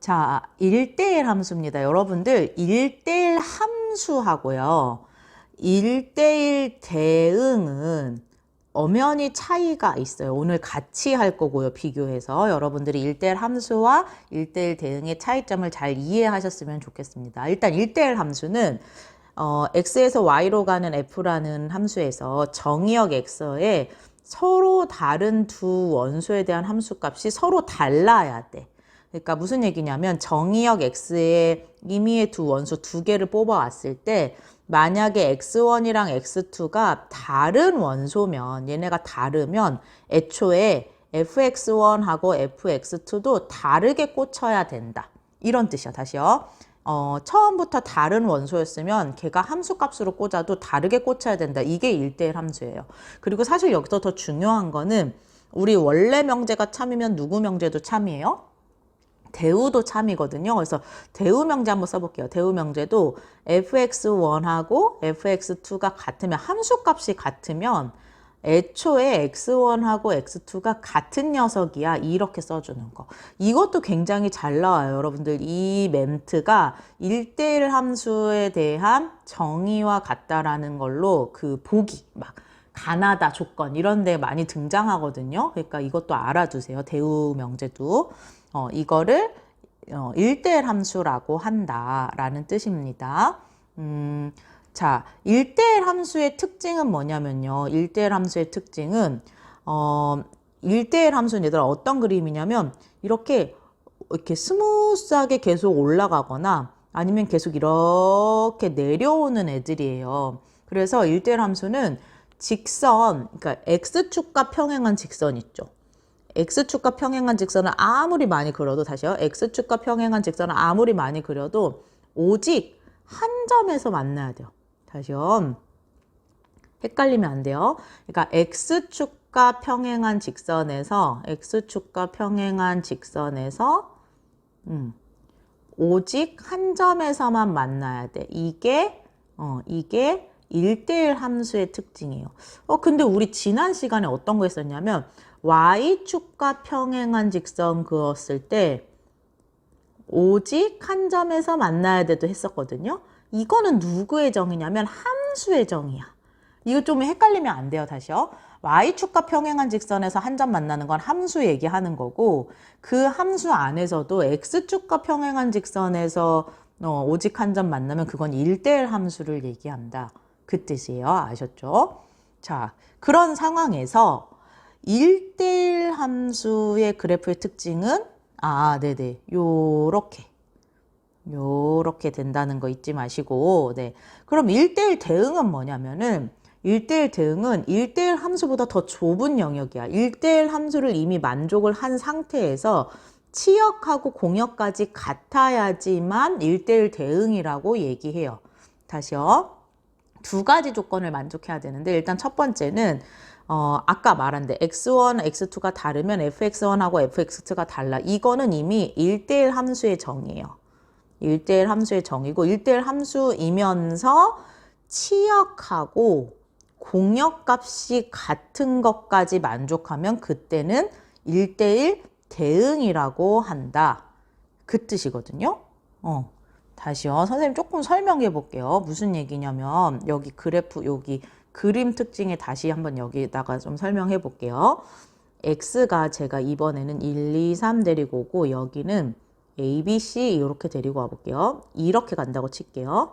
자, 1대1 함수입니다. 여러분들 1대1 함수하고요. 1대1 대응은 엄연히 차이가 있어요. 오늘 같이 할 거고요. 비교해서 여러분들이 1대1 함수와 1대1 대응의 차이점을 잘 이해하셨으면 좋겠습니다. 일단 1대1 함수는 어, x에서 y로 가는 f라는 함수에서 정의역 x에 서로 다른 두 원소에 대한 함수값이 서로 달라야 돼. 그러니까 무슨 얘기냐면 정의역 x의 임의의 두 원소 두 개를 뽑아왔을 때 만약에 x1이랑 x2가 다른 원소면 얘네가 다르면 애초에 fx1하고 fx2도 다르게 꽂혀야 된다. 이런 뜻이야. 다시요. 어, 처음부터 다른 원소였으면 걔가 함수값으로 꽂아도 다르게 꽂혀야 된다. 이게 1대1 함수예요. 그리고 사실 여기서 더 중요한 거는 우리 원래 명제가 참이면 누구 명제도 참이에요? 대우도 참이거든요. 그래서 대우 명제 한번 써볼게요. 대우 명제도 fx1하고 fx2가 같으면 함수값이 같으면 애초에 x1하고 x2가 같은 녀석이야. 이렇게 써주는 거. 이것도 굉장히 잘 나와요. 여러분들 이 멘트가 1대1 함수에 대한 정의와 같다라는 걸로 그 보기 막 가나다 조건 이런 데 많이 등장하거든요. 그러니까 이것도 알아두세요. 대우 명제도. 어, 이거를 어, 1대1 함수라고 한다라는 뜻입니다. 음, 자, 1대1 함수의 특징은 뭐냐면요. 1대1 함수의 특징은 어, 1대1 함수는 얘들아 어떤 그림이냐면 이렇게 이렇게 스무스하게 계속 올라가거나 아니면 계속 이렇게 내려오는 애들이에요. 그래서 1대1 함수는 직선, 그러니까 x축과 평행한 직선 있죠. x축과 평행한 직선을 아무리 많이 그려도 다시요. x축과 평행한 직선을 아무리 많이 그려도 오직 한 점에서 만나야 돼요. 다시요. 헷갈리면 안 돼요. 그러니까 x축과 평행한 직선에서 x축과 평행한 직선에서 음, 오직 한 점에서만 만나야 돼. 이게 어, 이게 1대1 함수의 특징이에요. 어, 근데 우리 지난 시간에 어떤 거 했었냐면 y축과 평행한 직선 그었을 때 오직 한 점에서 만나야 돼도 했었거든요. 이거는 누구의 정의냐면 함수의 정의야. 이거 좀 헷갈리면 안 돼요, 다시요. y축과 평행한 직선에서 한 점 만나는 건 함수 얘기하는 거고 그 함수 안에서도 x축과 평행한 직선에서 어, 오직 한 점 만나면 그건 1대1 함수를 얘기한다. 그 뜻이에요. 아셨죠? 자, 그런 상황에서 1대1 함수의 그래프의 특징은 아, 네네. 요렇게. 요렇게 된다는 거 잊지 마시고, 네. 그럼 1대1 대응은 뭐냐면은, 1대1 대응은 1대1 함수보다 더 좁은 영역이야. 1대1 함수를 이미 만족을 한 상태에서 치역하고 공역까지 같아야지만 1대1 대응이라고 얘기해요. 다시요. 두 가지 조건을 만족해야 되는데, 일단 첫 번째는, 어, 아까 말한 데 x1, x2가 다르면 fx1하고 fx2가 달라. 이거는 이미 1대1 함수의 정의예요. 1대1 함수의 정의고 1대1 함수이면서 치역하고 공역값이 같은 것까지 만족하면 그때는 1대1 대응이라고 한다. 그 뜻이거든요. 어. 다시요. 선생님 조금 설명해 볼게요. 무슨 얘기냐면 여기 그래프 여기 그림 특징에 다시 한번 여기다가 좀 설명해 볼게요. x가 제가 이번에는 1, 2, 3 데리고 오고 여기는 a, b, c 이렇게 데리고 와 볼게요. 이렇게 간다고 칠게요.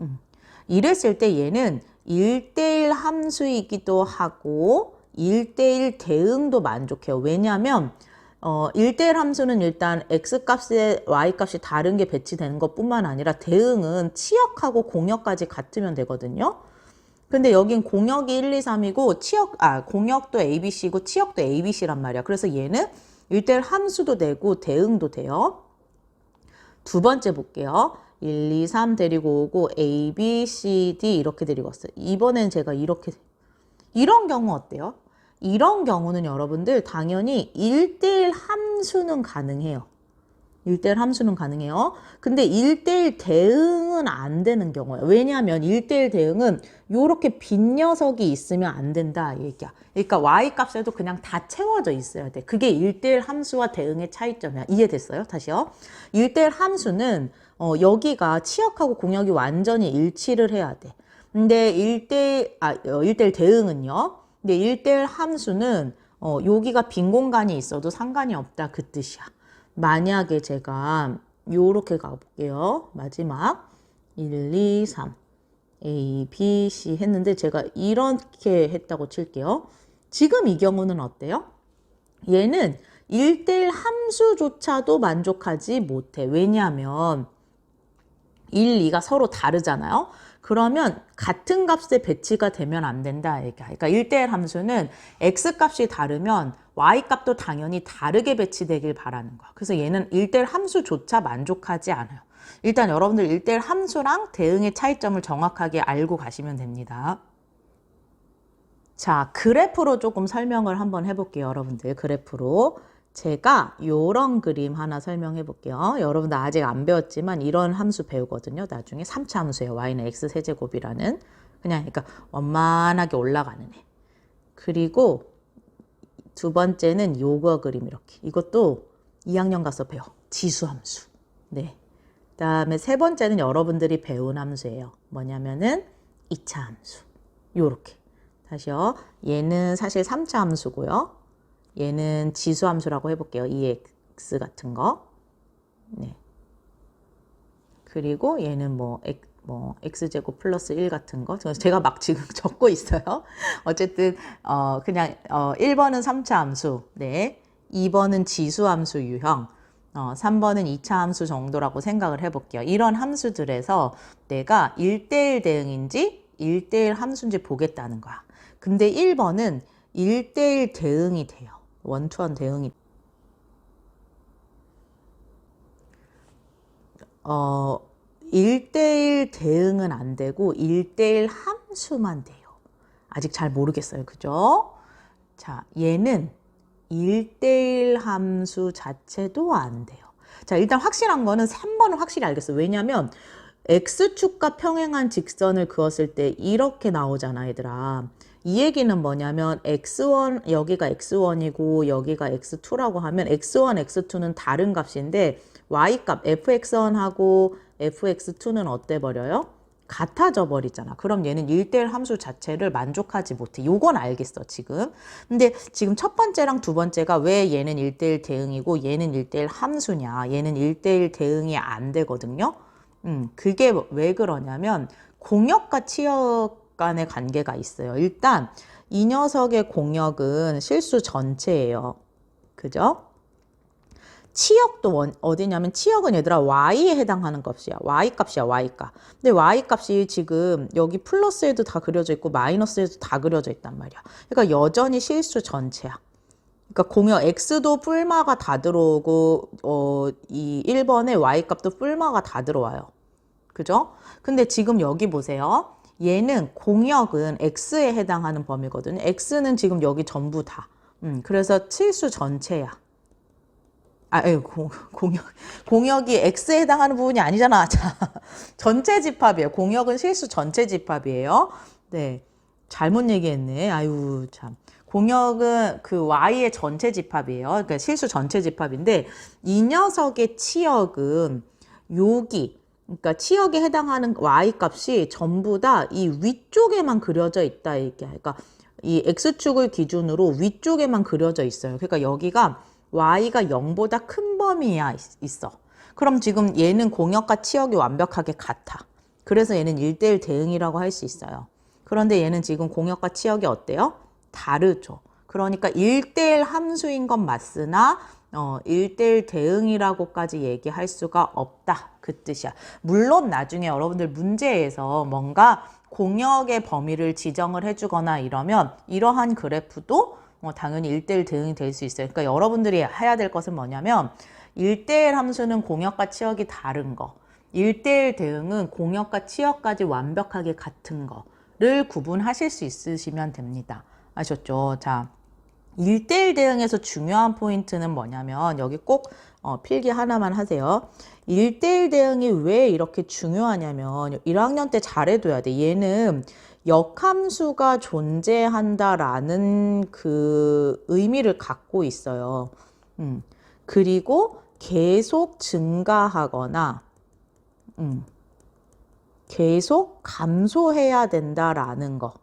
음. 이랬을 때 얘는 1대1 함수이기도 하고 1대1 대응도 만족해요. 왜냐하면 어, 1대1 함수는 일단 x값에 y값이 다른 게 배치되는 것뿐만 아니라 대응은 치역하고 공역까지 같으면 되거든요. 근데 여긴 공역이 1, 2, 3이고 치역 아 공역도 ABC고 치역도 ABC란 말이야. 그래서 얘는 1대1 함수도 되고 대응도 돼요. 두 번째 볼게요. 1, 2, 3 데리고 오고 A, B, C, D 이렇게 데리고 왔어요. 이번엔 제가 이렇게 이런 경우 어때요? 이런 경우는 여러분들 당연히 1대1 함수는 가능해요. 1대1 함수는 가능해요. 근데 1대1 대응은 안 되는 경우예요. 왜냐하면 1대1 대응은 요렇게 빈 녀석이 있으면 안 된다 이 얘기야. 그러니까 y 값에도 그냥 다 채워져 있어야 돼. 그게 1대1 함수와 대응의 차이점이야. 이해됐어요? 다시요. 1대1 함수는 어, 여기가 치역하고 공역이 완전히 일치를 해야 돼. 근데 1대1 아, 어, 1대1 대응은요. 근데 1대1 함수는 어, 여기가 빈 공간이 있어도 상관이 없다 그 뜻이야. 만약에 제가 요렇게 가볼게요. 마지막 1, 2, 3 A, B, C 했는데 제가 이렇게 했다고 칠게요. 지금 이 경우는 어때요? 얘는 1대1 함수조차도 만족하지 못해. 왜냐하면 1, 2가 서로 다르잖아요. 그러면 같은 값에 배치가 되면 안 된다. 그러니까 1대1 함수는 x 값이 다르면 y 값도 당연히 다르게 배치되길 바라는 거야. 그래서 얘는 1대1 함수조차 만족하지 않아요. 일단 여러분들 1대1 함수랑 대응의 차이점을 정확하게 알고 가시면 됩니다. 자, 그래프로 조금 설명을 한번 해볼게요, 여러분들. 그래프로. 제가 요런 그림 하나 설명해 볼게요. 여러분들 아직 안 배웠지만 이런 함수 배우거든요. 나중에 3차 함수예요. y는 x 세제곱이라는 그냥 그러니까 원만하게 올라가는 애. 그리고 두 번째는 요거 그림 이렇게. 이것도 2학년 가서 배워. 지수 함수. 네. 그다음에 세 번째는 여러분들이 배운 함수예요. 뭐냐면은 2차 함수. 요렇게. 다시요. 얘는 사실 3차 함수고요. 얘는 지수 함수라고 해볼게요. EX 같은 거. 네. 그리고 얘는 뭐, X, 뭐 x제곱 플러스 1 같은 거. 제가 막 지금 적고 있어요. 어쨌든 어 그냥 어 1번은 3차 함수. 네. 2번은 지수 함수 유형. 어 3번은 2차 함수 정도라고 생각을 해 볼게요. 이런 함수들에서 내가 1대1 대응인지 1대1 함수인지 보겠다는 거야. 근데 1번은 1대1 대응이 돼요. 원투원 대응이 어 1대1 대응은 안 되고 1대1 함수만 돼요. 아직 잘 모르겠어요. 그죠? 자, 얘는 1대1 함수 자체도 안 돼요. 자, 일단 확실한 거는 3번은 확실히 알겠어요. 왜냐면 x축과 평행한 직선을 그었을 때 이렇게 나오잖아, 얘들아. 이 얘기는 뭐냐면 x1 여기가 x1이고 여기가 x2라고 하면 x1, x2는 다른 값인데 y값 fx1하고 fx2는 어때 버려요? 같아져 버리잖아. 그럼 얘는 1대1 함수 자체를 만족하지 못해. 요건 알겠어, 지금. 근데 지금 첫 번째랑 두 번째가 왜 얘는 1대1 대응이고 얘는 1대1 함수냐. 얘는 1대1 대응이 안 되거든요. 음, 그게 왜 그러냐면 공역과 치역 간의 관계가 있어요. 일단 이 녀석의 공역은 실수 전체예요. 그죠? 치역도 원, 어디냐면 치역은 얘들아 y에 해당하는 값이야. y 값이야, y 값. 근데 y 값이 지금 여기 플러스에도 다 그려져 있고 마이너스에도 다 그려져 있단 말이야. 그러니까 여전히 실수 전체야. 그러니까 공역 x도 뿔마가 다 들어오고 어, 이 1번에 y 값도 뿔마가 다 들어와요. 그죠? 근데 지금 여기 보세요. 얘는 공역은 x에 해당하는 범위거든요. x는 지금 여기 전부 다. 음, 그래서 칠수 전체야. 아, 에 공, 공역, 공역이 x에 해당하는 부분이 아니잖아. 자, 전체 집합이에요. 공역은 실수 전체 집합이에요. 네. 잘못 얘기했네. 아유, 참. 공역은 그 y의 전체 집합이에요. 그러니까 실수 전체 집합인데 이 녀석의 치역은 여기 그러니까 치역에 해당하는 y 값이 전부 다 이 위쪽에만 그려져 있다 이게 그러니까 이 x축을 기준으로 위쪽에만 그려져 있어요. 그러니까 여기가 y가 0보다 큰 범위야 있어. 그럼 지금 얘는 공역과 치역이 완벽하게 같아. 그래서 얘는 1대1 대응이라고 할 수 있어요. 그런데 얘는 지금 공역과 치역이 어때요? 다르죠. 그러니까 1대1 함수인 건 맞으나 어, 1대1 대응이라고까지 얘기할 수가 없다. 그 뜻이야. 물론 나중에 여러분들 문제에서 뭔가 공역의 범위를 지정을 해주거나 이러면 이러한 그래프도 어, 당연히 1대1 대응이 될 수 있어요. 그러니까 여러분들이 해야 될 것은 뭐냐면 1대1 함수는 공역과 치역이 다른 거. 1대1 대응은 공역과 치역까지 완벽하게 같은 거를 구분하실 수 있으시면 됩니다. 아셨죠? 자, 1대1 대응에서 중요한 포인트는 뭐냐면 여기 꼭 어, 필기 하나만 하세요. 1대1 대응이 왜 이렇게 중요하냐면 1학년 때 잘해둬야 돼. 얘는 역함수가 존재한다라는 그 의미를 갖고 있어요. 음. 그리고 계속 증가하거나 음. 계속 감소해야 된다라는 거.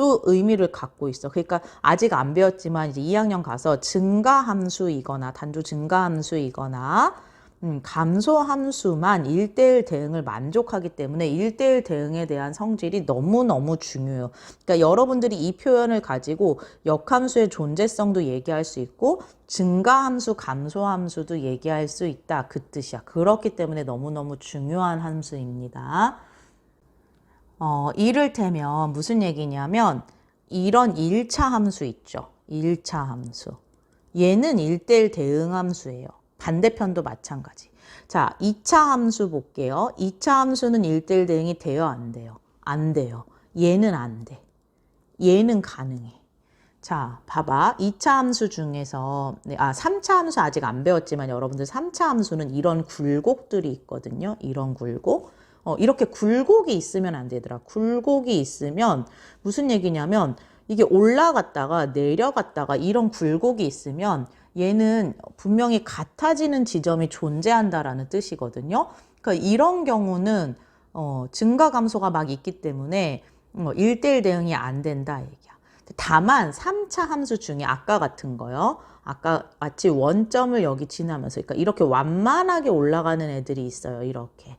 또 의미를 갖고 있어. 그러니까 아직 안 배웠지만 이제 2학년 가서 증가 함수이거나 단조 증가 함수이거나 음, 감소 함수만 1대1 대응을 만족하기 때문에 1대1 대응에 대한 성질이 너무너무 중요해요. 그러니까 여러분들이 이 표현을 가지고 역함수의 존재성도 얘기할 수 있고 증가함수, 감소함수도 얘기할 수 있다. 그 뜻이야. 그렇기 때문에 너무너무 중요한 함수입니다. 어, 이를테면 무슨 얘기냐면 이런 1차 함수 있죠. 1차 함수. 얘는 1대1 대응 함수예요. 반대편도 마찬가지. 자, 2차 함수 볼게요. 2차 함수는 1대1 대응이 돼요, 안 돼요? 안 돼요. 얘는 안 돼. 얘는 가능해. 자, 봐봐. 2차 함수 중에서, 네, 아, 3차 함수 아직 안 배웠지만 여러분들 3차 함수는 이런 굴곡들이 있거든요. 이런 굴곡. 어, 이렇게 굴곡이 있으면 안 되더라. 굴곡이 있으면 무슨 얘기냐면 이게 올라갔다가 내려갔다가 이런 굴곡이 있으면 얘는 분명히 같아지는 지점이 존재한다라는 뜻이거든요. 그러니까 이런 경우는 어, 증가 감소가 막 있기 때문에 어, 1대1 대응이 안 된다 얘기야. 다만 3차 함수 중에 아까 같은 거요. 아까 마치 원점을 여기 지나면서 그러니까 이렇게 완만하게 올라가는 애들이 있어요. 이렇게.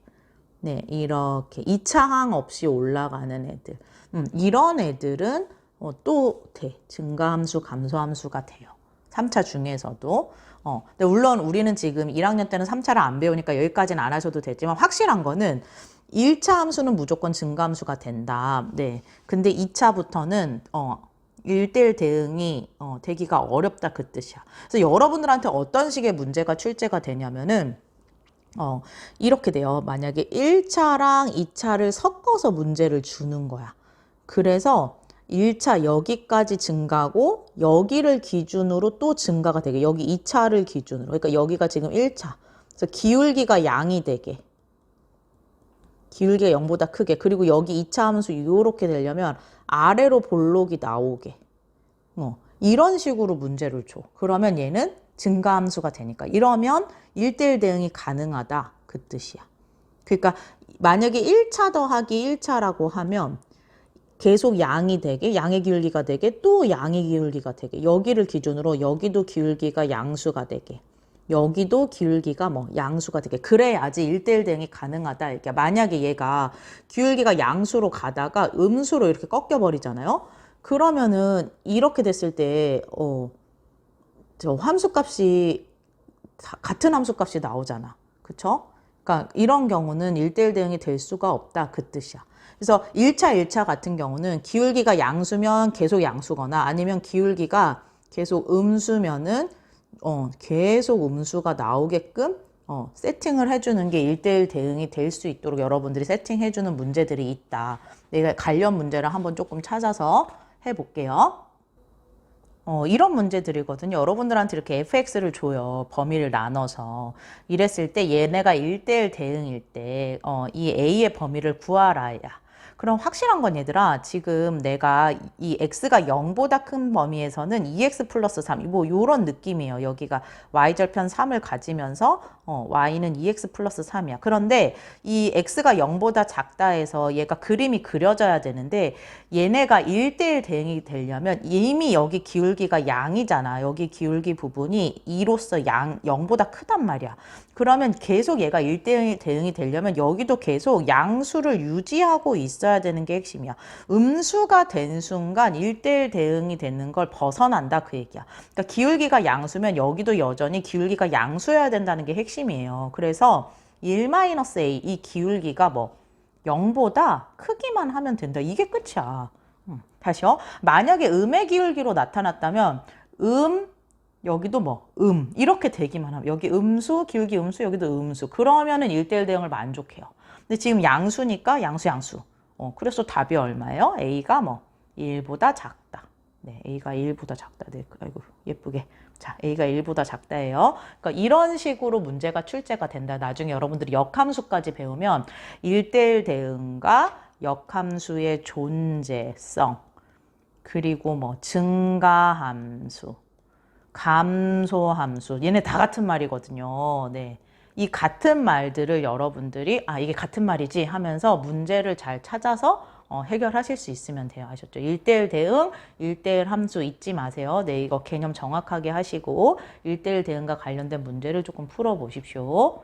네, 이렇게 2차항 없이 올라가는 애들. 음, 이런 애들은 어, 또 돼. 증가함수, 감소함수가 돼요. 3차 중에서도. 어, 근데 물론 우리는 지금 1학년 때는 3차를 안 배우니까 여기까지는 안 하셔도 되지만 확실한 거는 1차 함수는 무조건 증가함수가 된다. 네. 근데 2차부터는 어, 1대1 대응이 어, 되기가 어렵다 그 뜻이야. 그래서 여러분들한테 어떤 식의 문제가 출제가 되냐면은 어, 이렇게 돼요. 만약에 1차랑 2차를 섞어서 문제를 주는 거야. 그래서 1차 여기까지 증가고 여기를 기준으로 또 증가가 되게 여기 2차를 기준으로 그러니까 여기가 지금 1차 그래서 기울기가 양이 되게 기울기가 0보다 크게 그리고 여기 2차 함수 이렇게 되려면 아래로 볼록이 나오게 어, 이런 식으로 문제를 줘. 그러면 얘는 증가 함수가 되니까. 이러면 1대1 대응이 가능하다. 그 뜻이야. 그러니까 만약에 1차 더하기 1차라고 하면 계속 양이 되게 양의 기울기가 되게 또 양의 기울기가 되게. 여기를 기준으로 여기도 기울기가 양수가 되게. 여기도 기울기가 뭐 양수가 되게. 그래야지 1대1 대응이 가능하다. 이렇게 만약에 얘가 기울기가 양수로 가다가 음수로 이렇게 꺾여 버리잖아요? 그러면은 이렇게 됐을 때 어, 저 함수값이 다- 같은 함수값이 나오잖아 그쵸? 그러니까 이런 경우는 1대1 대응이 될 수가 없다 그 뜻이야 그래서 1차, 1차 같은 경우는 기울기가 양수면 계속 양수거나 아니면 기울기가 계속 음수면은 어, 계속 음수가 나오게끔 어, 세팅을 해주는 게 1대1 대응이 될 수 있도록 여러분들이 세팅해주는 문제들이 있다. 내가 관련 문제를 한번 조금 찾아서 해볼게요. 어, 이런 문제들이거든요. 여러분들한테 이렇게 fx를 줘요. 범위를 나눠서. 이랬을 때 얘네가 1대1 대응일 때, 어, 이 a의 범위를 구하라야. 그럼 확실한 건 얘들아, 지금 내가 이 x가 0보다 큰 범위에서는 2x 플러스 3, 뭐 요런 느낌이에요. 여기가 y절편 3을 가지면서 어, y는 2x 플러스 3이야. 그런데 이 x가 0보다 작다 해서 얘가 그림이 그려져야 되는데 얘네가 1대1 대응이 되려면 이미 여기 기울기가 양이잖아. 여기 기울기 부분이 2로서 양 0보다 크단 말이야. 그러면 계속 얘가 1대1 대응이 되려면 여기도 계속 양수를 유지하고 있어야 되는 게 핵심이야. 음수가 된 순간 1대1 대응이 되는 걸 벗어난다 그 얘기야. 그러니까 기울기가 양수면 여기도 여전히 기울기가 양수여야 된다는 게 핵심 이에요. 그래서 1-a 이 기울기가 뭐 0보다 크기만 하면 된다. 이게 끝이야. 음, 다시요. 만약에 음의 기울기로 나타났다면 음 여기도 뭐 음 이렇게 되기만 하면 여기 음수 기울기 음수 여기도 음수 그러면은 1대1 대응을 만족해요. 근데 지금 양수니까 양수 양수. 어, 그래서 답이 얼마예요? a가 뭐 1보다 작다. 네, A가 1보다 작다. 네, 아이고, 예쁘게. 자, A가 1보다 작다예요. 그러니까 이런 식으로 문제가 출제가 된다. 나중에 여러분들이 역함수까지 배우면 1대1 대응과 역함수의 존재성, 그리고 뭐 증가함수, 감소함수, 얘네 다 같은 말이거든요. 네. 이 같은 말들을 여러분들이 아 이게 같은 말이지 하면서 문제를 잘 찾아서 어, 해결하실 수 있으면 돼요. 아셨죠? 1대1 대응, 1대1 함수 잊지 마세요. 네, 이거 개념 정확하게 하시고 1대1 대응과 관련된 문제를 조금 풀어 보십시오.